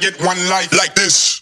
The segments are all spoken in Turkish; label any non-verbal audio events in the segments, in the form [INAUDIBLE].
get one life like this.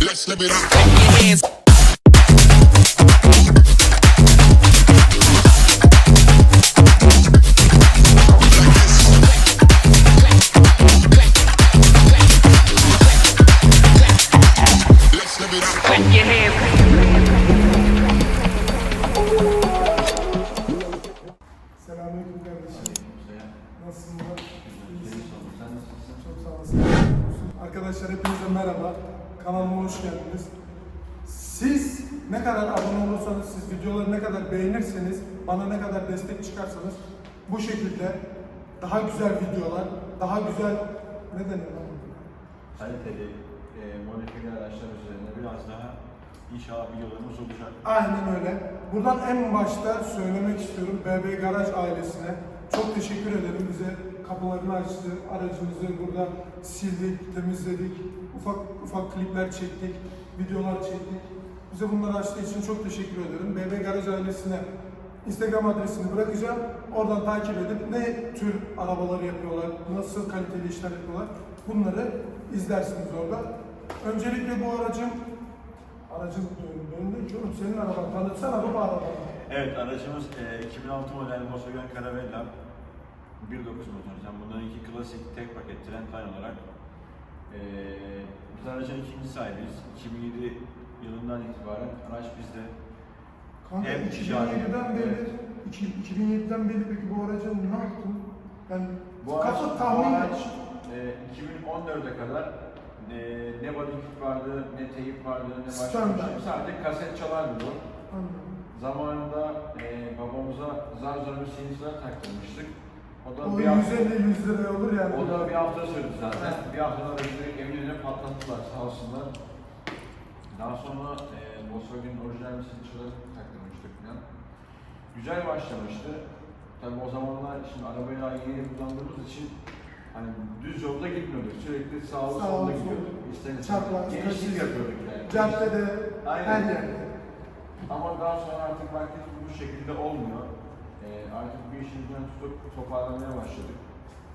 Let's live it up. Beğenirseniz, bana ne kadar destek çıkarsanız bu şekilde daha güzel videolar, daha güzel ne denir lan? Kaliteli, e, modifiyeli araçlar üzerine biraz daha inşallah videolarımız olacak. Aynen öyle. Buradan en başta söylemek istiyorum BB Garaj ailesine. Çok teşekkür ederim bize kapılarını açtı. Aracımızı burada sildik, temizledik. Ufak ufak klipler çektik, videolar çektik. Bize bunları açtığı için çok teşekkür ederim. BB Garaj ailesine Instagram adresini bırakacağım. Oradan takip edip ne tür arabaları yapıyorlar, nasıl kaliteli işler yapıyorlar bunları izlersiniz orada. Öncelikle bu aracım Aracın önünde ki oğlum senin araban. Tanıtsana baba arabanı. Evet aracımız e, 2006 model Volkswagen Caravella 1.9 motor. Yani bunların iki klasik tek paket Trendline olarak e, biz aracın ikinci sahibiyiz. 2007 yılından itibaren araç bizde. Kanka Hem 2007'den ticari, beri, evet. iki- 2007'den beri peki bu aracın ne yaptın? Yani Bu araç, kafa bu tahmin araç e, 2014'e kadar e, ne body kit vardı, ne teyip vardı, ne başka bir Standart. şey. Sadece kaset çalardı bu. Anladım. Zamanında e, babamıza zar zor bir sinirler taktırmıştık. O da O bir hafta, 150 100 liraya olur yani. o da bir hafta sürdü zaten. Bir haftada elektriği evine patlattılar sağ olsunlar. Daha sonra e, Volkswagen'in orijinal sinirleri taktırmıştık falan. Güzel başlamıştı. Tabii o zamanlar şimdi arabayı daha yeni kullandığımız için hani düz yolda gitmiyorduk. Sürekli sağlı Sağ solda ol, gidiyorduk. İster Çapraz. Gençlik kaçış. yapıyorduk yani. Caddede, Aynen. her yerde. Ama daha sonra artık ki bu şekilde olmuyor. Ee, artık bir ucundan tutup toparlamaya başladık.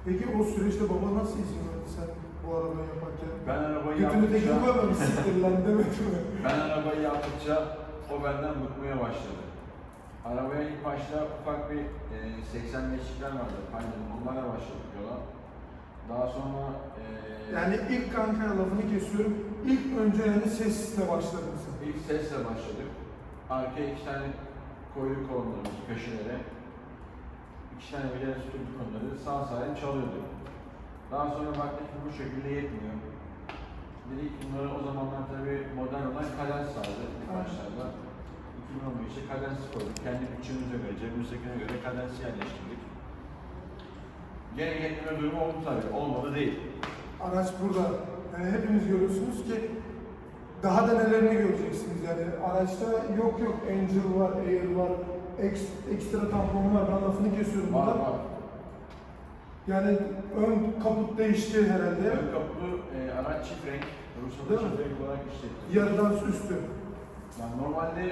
Peki o süreçte baba nasıl izin verdi sen bu arabayı yaparken? Ben arabayı Götünü yaptıkça, koymamış siktir lan demedi mi? [LAUGHS] ben arabayı yaptıkça o benden bıkmaya başladı. Arabaya ilk başta ufak bir e, 85'likler vardı, panjum, onlarla başladık yola. Daha sonra e, Yani ilk kanka lafını kesiyorum. İlk önce yani sesle başladın sen. ilk sesle başladık. Arkaya iki tane koyduk onları köşelere. İki tane bile tuttuk onları, sağ salim çalıyordu. Daha sonra baktık ki bu şekilde yetmiyor. Dedik bunları o zamanlar tabii modern olan kadens vardı ilk başlarda. 2015'te kadens koyduk. Kendi bütçemize göre, cebimizdekine göre kadensi yerleştirdik. Gene yetmeme durumu oldu tabii. Olmadı değil. Araç burada. Yani hepiniz görüyorsunuz ki daha da nelerini göreceksiniz yani. Araçta yok yok Angel var, Air var, ekstra tampon var. Ben lafını kesiyorum Var burada. var. Yani ön kaput değişti herhalde. Ön kapılı e, araç çift renk. Ruhsatı Değil mi? çift renk olarak işlettik. Yarıdan üstü. Yani normalde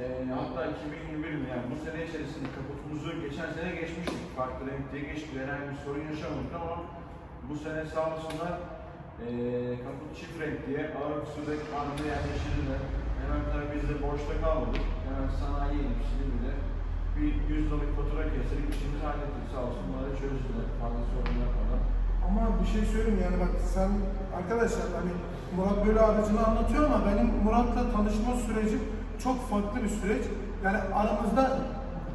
e, hatta 2021 mi yani bu sene içerisinde kaputumuzu geçen sene geçmiştik. Farklı renk diye geçti. Herhangi bir sorun yaşamadık ama bu sene sağ olsunlar e, kaput çift renk diye ağır kusurdaki anında yerleştirdiler. Hemen tabii biz de boşta kalmadık. Hemen sanayi inip Silivri'de bir 100 liralık fatura kestirip işimizi hallettik. Sağ olsun bunları çözdüler. Fazla sorun yapmadan. Ama bir şey söyleyeyim yani bak sen arkadaşlar hani Murat böyle aracını anlatıyor ama benim Murat'la tanışma süreci çok farklı bir süreç. Yani aramızda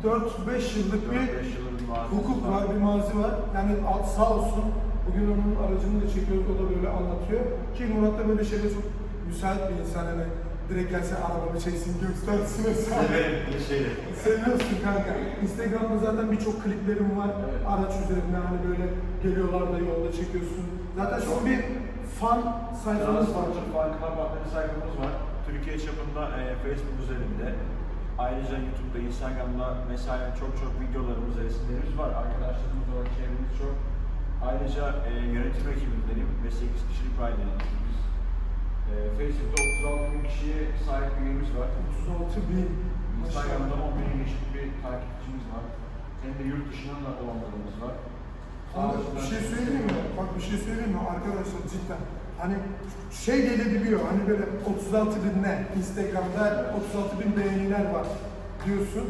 4-5 yıllık bir 4-5 yıllık bir mazi hukuk var. bir mazi var. Yani alt- sağ olsun bugün onun aracını da çekiyoruz, o da böyle anlatıyor. Ki Murat da böyle şeyde çok müsait bir insan hani direkt gelse arabamı çeksin, göstersin vesaire. Severim şeyleri. Seviyorsun kanka. Instagram'da zaten birçok kliplerim var. Evet. Araç üzerine hani böyle geliyorlar da yolda çekiyorsun. Zaten son bir fan sayfanız var. Adlı bir sayfamız var. Türkiye çapında e, Facebook üzerinde. Ayrıca YouTube'da, Instagram'da mesela çok çok videolarımız, resimlerimiz var. Arkadaşlarımız var, çevremiz çok. Ayrıca e, yönetim ekibindenim ve 8 kişilik bir aileyiz biz. E, Facebook'ta 36 bin kişiye sahip bir üyemiz var. 36 bin. Instagram'da 10 bin geçik bir takipçimiz var. Hem de yurt dışından da olanlarımız var. Ama bir şey söyleyeyim mi? Bak bir şey söyleyeyim mi arkadaşlar cidden? Hani şey gelebiliyor hani böyle 36 bin ne? Instagram'da 36 bin beğeniler var diyorsun.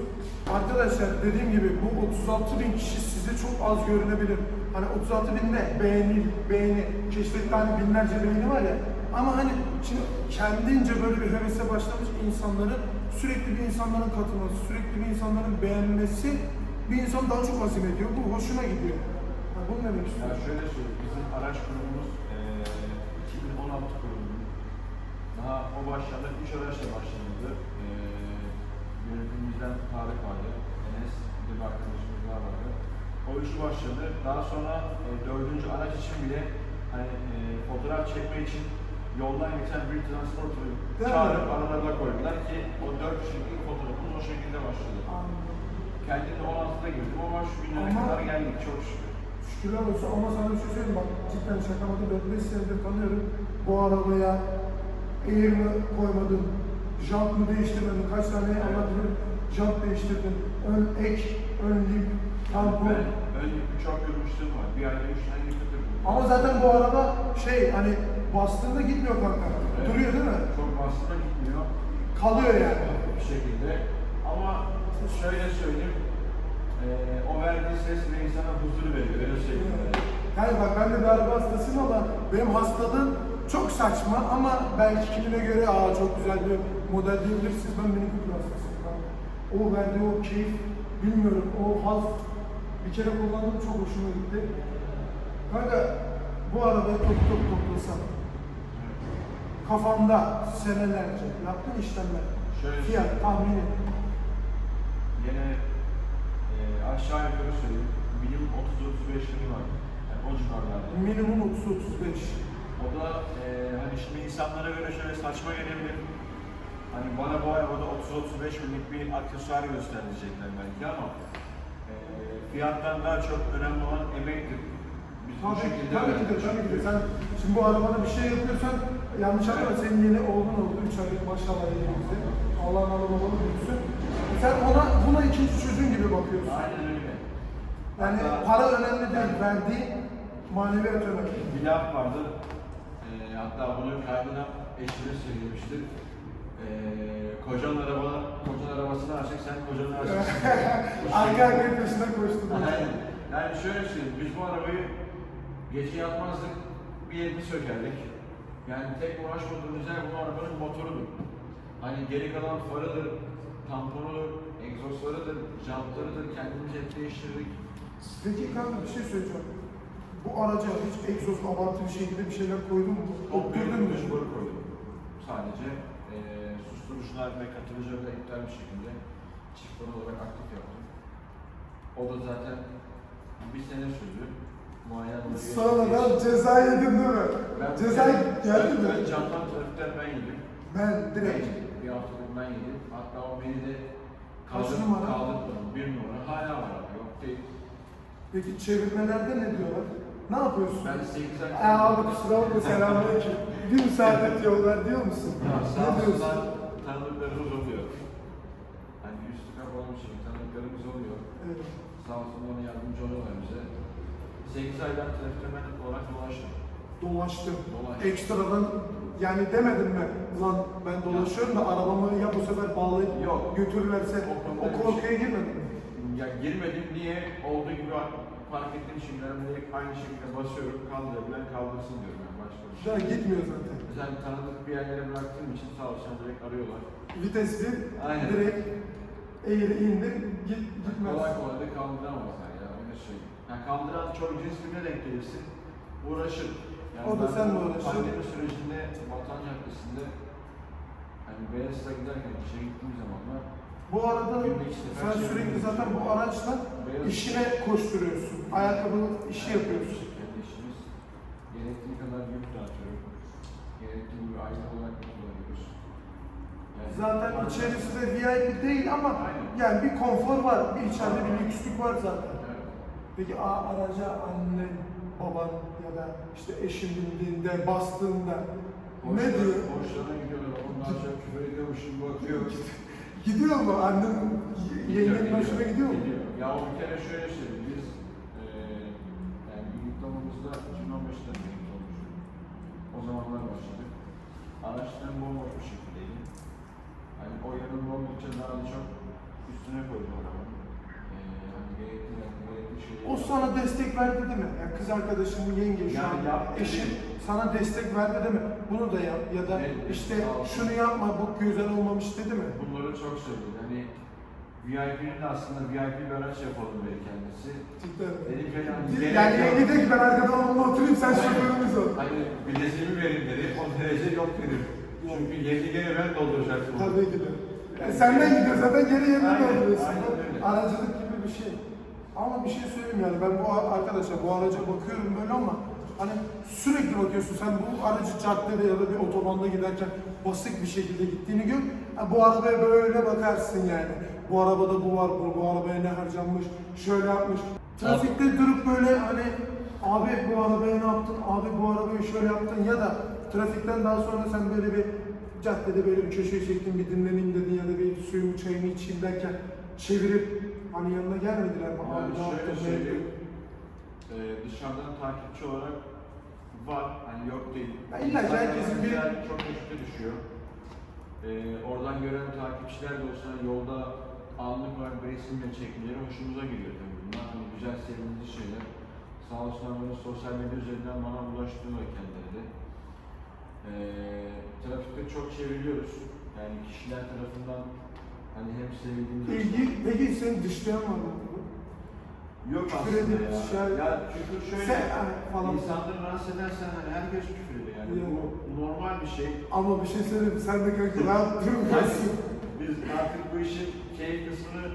Arkadaşlar dediğim gibi bu 36 bin kişi size çok az görünebilir. Hani 36 bin ne? Beğeni, beğeni, keşfette hani binlerce beğeni var ya. Ama hani şimdi kendince böyle bir hevese başlamış insanların sürekli bir insanların katılması, sürekli bir insanların beğenmesi bir insan daha çok azim ediyor. Bu hoşuna gidiyor. Ha, bunu demek Ya istiyorum. şöyle söyleyeyim, bizim araç grubumuz eee 2016 kuruldu. Daha o başlarda 3 araçla başladı. Eee yönetimimizden Tarık vardı, Enes, bir arkadaşımız daha vardı. O üçü başladı. Daha sonra e, dördüncü araç için bile hani e, fotoğraf çekme için yoldan geçen bir mi? çağırıp aralarına koydular ki o dört kişinin fotoğrafımız o şekilde başladı. Kendini 16'da girdim ama şu günlere Ama- kadar geldik çok şükür. Şükürler olsun ama sana bir şey söyleyeyim bak cidden şakamadı ben 5 senedir tanıyorum. Bu arabaya air mi koymadın, jant mı değiştirmedin, kaç tane anlatırım, jant değiştirdin, ön ek, ön lip, tampon. Ben ön bir çok görmüştüm var. Bir ayda üç tane yıkatırdım. Ama zaten bu araba şey hani bastığında gitmiyor kanka. Evet. Duruyor değil mi? Çok bastığına gitmiyor. Kalıyor yani. Bir şekilde. Ama şöyle söyleyeyim. eee o verdiği ses ve insana huzur veriyor. Öyle söyleyeyim. Yani bak ben de araba hastasıyım ama benim hastalığım çok saçma ama belki kimine göre aa çok güzel bir model diyebilirsiniz. Ben Mini Cooper hastasıyım. O verdiği o keyif bilmiyorum o haz bir kere kullandım çok hoşuma gitti. Kanka bu arabayı top top toplasam kafamda senelerce yaptığın işlemler Şöyle fiyat tahmini Yine eee aşağı yukarı söyleyeyim. Minimum 30-35 bin var. Yani o civarlarda. minimum 30-35 O da eee hani şimdi insanlara göre şöyle saçma gelebilir. Hani bana bu arabada 30-35 binlik bir aksesuar gösterecekler belki ama eee fiyattan daha çok önemli olan emektir. Tabii, şekilde tabii ki de, tabii ki de. Sen şimdi bu arabada bir şey yapıyorsan, yanlış anlama senin yeni oğlun oldu, 3 aylık maşallah elimizde. Allah'ın alı babalı büyüsün. Sen ona, buna ikinci çocuğun gibi bakıyorsun. Aynen öyle. Yani Hatta- para önemli değil, verdiği maneviyat önemli. Bir laf vardı. Eee hatta bunu kaydına eşime söylemiştim. Eee kocan araba, kocan arabasını açacak, sen kocanı açacaksın. [LAUGHS] Arka arka peşinden koştum. Aynen. Yani şöyle söyleyeyim, biz bu arabayı gece yapmazdık, bir yerini sökerdik. Yani tek uğraşmadığımız yer bu arabanın motorudur. Hani geri kalan farıdır, tamponudur, egzozlarıdır, jantlarıdır, kendimiz hep değiştirdik. Peki kanka bir şey söyleyeceğim. Bu araca hiç egzoz abartı bir şekilde bir şeyler koydun mu? Otturdun mu? boru koydum. Sadece eee susturucular ve katalizörü de iptal bir şekilde çift olarak aktif yaptım. O da zaten bir sene sürdü. Alınca- Sonradan ceza yedin değil mi? Ben- Ceza geldi mi? Ben camdan trafikten ben yedim. Ben Ben direkt. yedim. Bir haftalık ben yedim. Hatta o beni de kaldır- numara? kaldırmadım. Bir numara. Hala var abi. Yok değil. Peki çevirmelerde ne diyorlar? Ne yapıyorsun? Ben 8 ay... Aa abi kusura bakma selamünaleyküm. [LAUGHS] Bir müsaade ver diyor musun? Ya ne diyorsun? tanıdıklarımız oluyor. Hani kapalı bir şey tanıdıklarımız oluyor. Evet. Sağ olsun bana yardımcı oluyorlar bize. 8 aydan ben olarak dolaştım. Dolaştım. Dolaş. Ekstradan yani demedim mi? Ulan ben dolaşıyorum da arabamı ya bu sefer bağlayıp Yok. götürürlerse O konuda o bir korkuya girmedin mi? Ya girmedim niye? Olduğu gibi fark ettiğim şeyleri direkt aynı şekilde basıyorum, kaldırıyorum, kaldırsın diyorum yani başka bir şey. Gitmiyor zaten. Sen tanıdık bir yerlere bıraktığım için sağ olsun direkt arıyorlar. Vites bir, Aynen. direkt eğri indir, git, gitmez. Kolay kolay da kaldıramazlar ya öyle söyleyeyim. Yani kaldıran çok cins birine denk gelirsin, uğraşır. Yani O da ben seninle bu uğraşır. Pandemi sürecinde Vatan Caddesi'nde hani Beyazıt'a giderken işe gittiğim zamanlar Bu arada Günde sefer sen şey sürekli yapıyorsun. zaten bu araçla Beyaz- işine koşturuyorsun. Ayakkabı işi yapıyorsun. Kendi işimiz. Gerektiği kadar yük dağıtıyorum. Gerektiği gibi aile olarak da kullanıyoruz. Yani Zaten içerisi de VIP değil ama Aynen. yani bir konfor var. Bir içeride bir lükslük var zaten. Peki a- araca annen, baban ya da işte eşin bindiğinde, bastığında Ne diyor? Boşlarına gidiyorlar. Ondan sonra küfür ediyormuşum. Bakıyor. [LAUGHS] Gidiyor mu? Annen yengenin hoşuna gidiyor mu? Gidiyor. Ya o bir kere şöyle söyleyeyim. Biz eee yani yurtlamamızda 2015'te birlikte olmuştuk. O zamanlar başladık. Araçların bomboş bir şekildeydi. Hani o yanında oldukça daha da çok üstüne koydum arabanın. Eee hani gerekli, gerekli şeyi O sana destek verdi değil mi? Yani kız arkadaşının yenge şu Yani an yaptı. eşin sana destek verdi değil mi? Bunu da yap ya da Evet, işte sağ şunu yapma bu güzel olmamış dedi mi? Bunları çok söyledi. Hani VIP'nin de aslında VIP bir araç yapalım dedi kendisi. Cidden. Dedim ki yani, Yani gerek yok. yenge de ki ben arkadan onunla oturayım sen şoförümüz ol. Hani bileziğimi verin dedi, o derece yok dedim. Çünkü yedi gene ben dolduracaktım. Tabii ki de. Yani senden gidiyor zaten geri yerine Aynen, dolduruyorsun. aynen öyle. Aracılık gibi bir şey. Ama bir şey söyleyeyim yani ben bu arkadaşa bu araca bakıyorum böyle ama hani sürekli bakıyorsun sen bu aracı caddede ya da bir otobanda giderken basık bir şekilde gittiğini gör. Ha, bu arabaya böyle bakarsın yani. Bu arabada bu var, bu, bu arabaya ne harcanmış, şöyle yapmış. Trafikte durup böyle hani abi bu arabaya ne yaptın, abi bu arabayı şöyle yaptın ya da trafikten daha sonra sen böyle bir caddede böyle bir köşeye çektin bir dinleneyim dedin ya da bir suyumu çayımı içeyim derken çevirip hani yanına gelmediler mi? Yani Abi şöyle söyleyeyim, ettin? e, dışarıdan takipçi olarak var, hani yok değil. Ya illa ki herkesin bir- çok düşükte düşüyor. E, oradan gören takipçiler de olsa yolda anlık olarak bir resimle çekmeleri hoşumuza gidiyor tabii bunlar. Hani güzel, sevindirici şeyler. Sağ olsunlar bunu sosyal medya üzerinden bana ulaştırıyor kendileri de. E, trafikte çok çevriliyoruz. Yani kişiler tarafından hani hem sevildiğimiz İlgi, peki seni dışlayan var mı? Yok Küfür aslında edip ya. şey- Ya çünkü şöyle Sen hani falan. insanları rahatsız edersen hani herkes küfür ediyor yani. Ya. Bu normal bir şey. Ama bir şey söyleyeyim sen de kanka rahat durmuyorsun. [LAUGHS] Biz artık bu işin keyif kısmını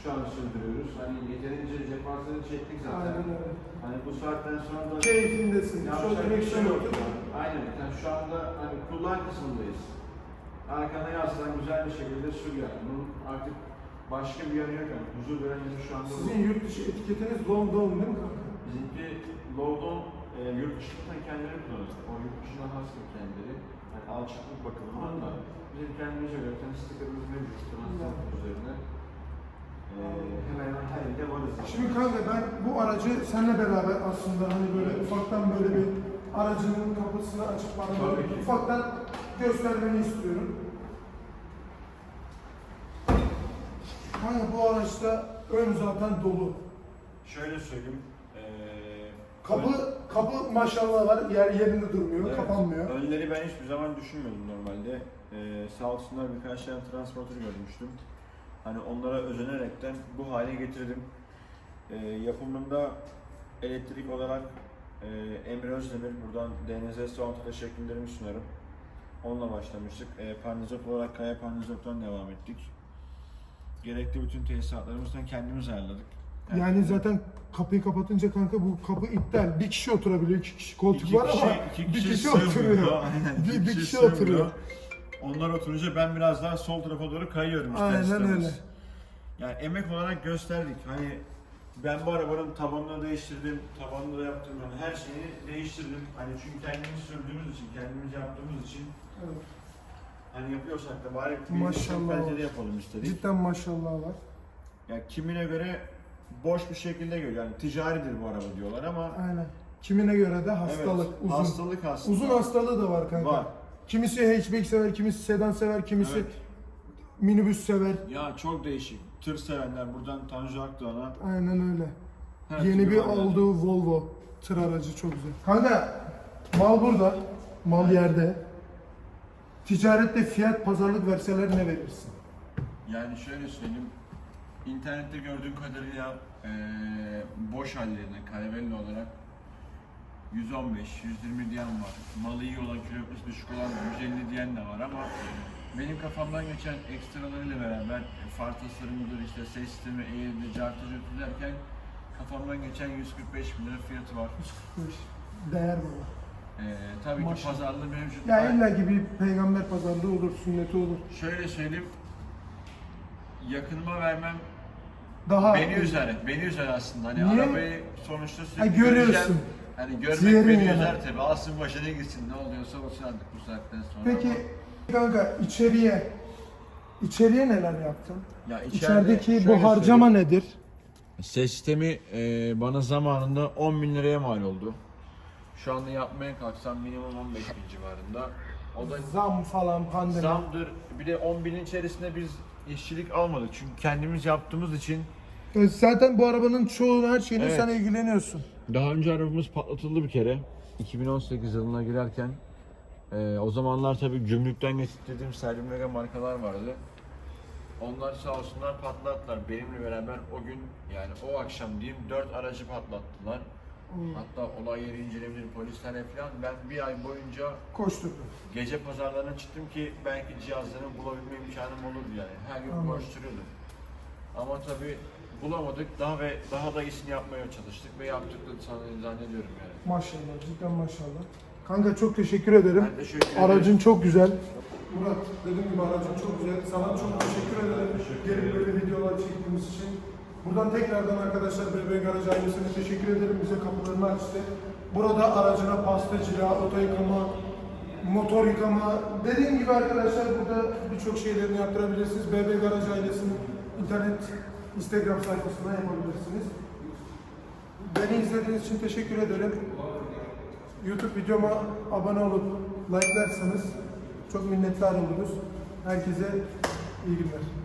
şu an sürdürüyoruz. Hani yeterince cefasını çektik zaten. Aynen öyle. Hani bu saatten sonra da Keyfindesin. Şu yapacak bir direksiyon şey yok. yok. Aynen. Yani şu anda hani kullan kısmındayız. Arkana yaslan güzel bir şekilde sür yani. Bunun artık başka bir yanı yok yani. Huzur veren yanı şu anda bu. Sizin yurt dışı etiketiniz London değil mi kanka? Bizimki Lowdown e, yurt dışında kendileri kullanır. O yurt dışına has bir kendileri. Yani alçaklık bakımından da bizim kendimize göre bir tane stikerimiz mevcut. Transport üzerine. E, hemen hemen her yerde varız. Şimdi kanka ben bu aracı seninle beraber aslında hani böyle ufaktan böyle bir aracının kapısını açıp bana böyle Tabii ki. ufaktan göstermeni istiyorum. Kanka bu araçta ön zaten dolu. Şöyle söyleyeyim. eee, Kapı kapı maşallah var yer yerinde durmuyor, evet, kapanmıyor. Önleri ben hiçbir zaman düşünmüyordum normalde. Eee sağ olsunlar birkaç tane transporter görmüştüm. Hani onlara özenerekten bu hale getirdim. Eee yapımında elektrik olarak eee Emre Özdemir, buradan DNZ Sound'a teşekkürlerimi sunarım. Onunla başlamıştık. Eee Parnizok olarak Kaya Parnizok'tan devam ettik. Gerekli bütün tesisatlarımızdan kendimiz ayarladık. Yani zaten kapıyı kapatınca kanka bu kapı iptal. Bir kişi oturabiliyor, iki kişi koltuk İki var ama iki bir kişi sığmıyor. oturuyor. Aynen, bir, bir kişi sığmıyor. oturuyor. [LAUGHS] Onlar oturunca ben biraz daha sol tarafa doğru kayıyorum ister Aynen istemez. öyle. Yani emek olarak gösterdik. Hani ben bu arabanın tabanını değiştirdim, tabanını da yaptım. Yani her şeyini değiştirdim. Hani çünkü kendimiz sürdüğümüz için, kendimiz yaptığımız için Evet. hani yapıyorsak da bari Maşallah. çok kaliteli yapalım istedik. Cidden maşallah var. Yani kimine göre boş bir şekilde görüyor. Yani ticaridir bu araba diyorlar ama Aynen. Kimine göre de hastalık, evet, uzun. hastalık aslında. Uzun hastalığı da var kanka. Var. Kimisi hatchback sever, kimisi sedan sever, kimisi Evet. minibüs sever. Ya çok değişik. Tır sevenler buradan Tanju Akdoğan'a Aynen öyle. her Yeni bir var yani. olduğu Volvo tır aracı çok güzel. Kanka mal burada, mal yerde. Ticarette fiyat pazarlık verseler ne verirsin? Yani şöyle söyleyeyim, internette gördüğüm kadarıyla eee boş hallerine Caravelle olarak 115, 120 diyen var. Malı iyi olan, kilometresi düşük olan 150 diyen de var ama benim kafamdan geçen ekstralarıyla beraber e, far tasarımıdır, işte ses sistemi, eğildi, cartı cürtü derken kafamdan geçen 145 bin lira fiyatı var. Değer baba. Eee tabii ki Maşallah. pazarlığı mevcut. Ya illa ki bir peygamber pazarlığı olur, sünneti olur. Şöyle söyleyeyim, yakınıma vermem Daha Beni üzer, beni üzer aslında. Hani Niye? arabayı sonuçta Ha, sürekli görüyorsun. göreceğim. Hani görmek Ciğerin beni yanar. üzer tabii. Alsın başına gitsin. Ne oluyorsa olsun artık bu saatten sonra. Peki Ama- kanka içeriye içeriye neler yaptın? ya içeride İçerideki şöyle bu harcama söyleyeyim. nedir? Ses sistemi e, bana zamanında 10 bin liraya mal oldu. Şu anda yapmaya kalksam minimum 15 bin civarında. O da Zam falan pandemi. zamdır. Bir de 10 binin içerisinde biz işçilik almadık. Çünkü kendimiz yaptığımız için E, Zaten bu arabanın çoğu her şeyine Evet. sen ilgileniyorsun. Daha önce arabamız patlatıldı bir kere. 2018 yılına girerken. Ee, o zamanlar tabii gümrükten getirdiğim Vega markalar vardı. Onlar sağ olsunlar patlattılar. Benimle beraber o gün yani o akşam diyeyim 4 aracı patlattılar. Hatta olay yeri inceleyebilir polislerle falan. Ben bir ay boyunca Koşturdu. gece pazarlarına çıktım ki belki cihazlarını bulabilme imkanım olurdu yani. Her gün Anladım. koşturuyordum. Ama tabii bulamadık. Daha ve daha da iyisini yapmaya çalıştık ve yaptık da zannediyorum yani. Maşallah, cidden maşallah. Kanka çok teşekkür ederim. Ben teşekkür ederim. Aracın çok güzel. Murat, dediğim gibi aracın çok güzel. Sana çok teşekkür ederim. Gelip böyle videolar çektiğimiz için. Buradan tekrardan arkadaşlar BB Garaj ailesine teşekkür ederim. Bize kapılarını açtı. Burada aracına pasta cila, oto yıkama, motor yıkama. Dediğim gibi arkadaşlar burada birçok şeylerini yaptırabilirsiniz. BB Garaj ailesinin internet, Instagram sayfasına yapabilirsiniz. Beni izlediğiniz için teşekkür ederim. YouTube videoma abone olup like'larsanız çok minnettar oluruz. Herkese iyi günler.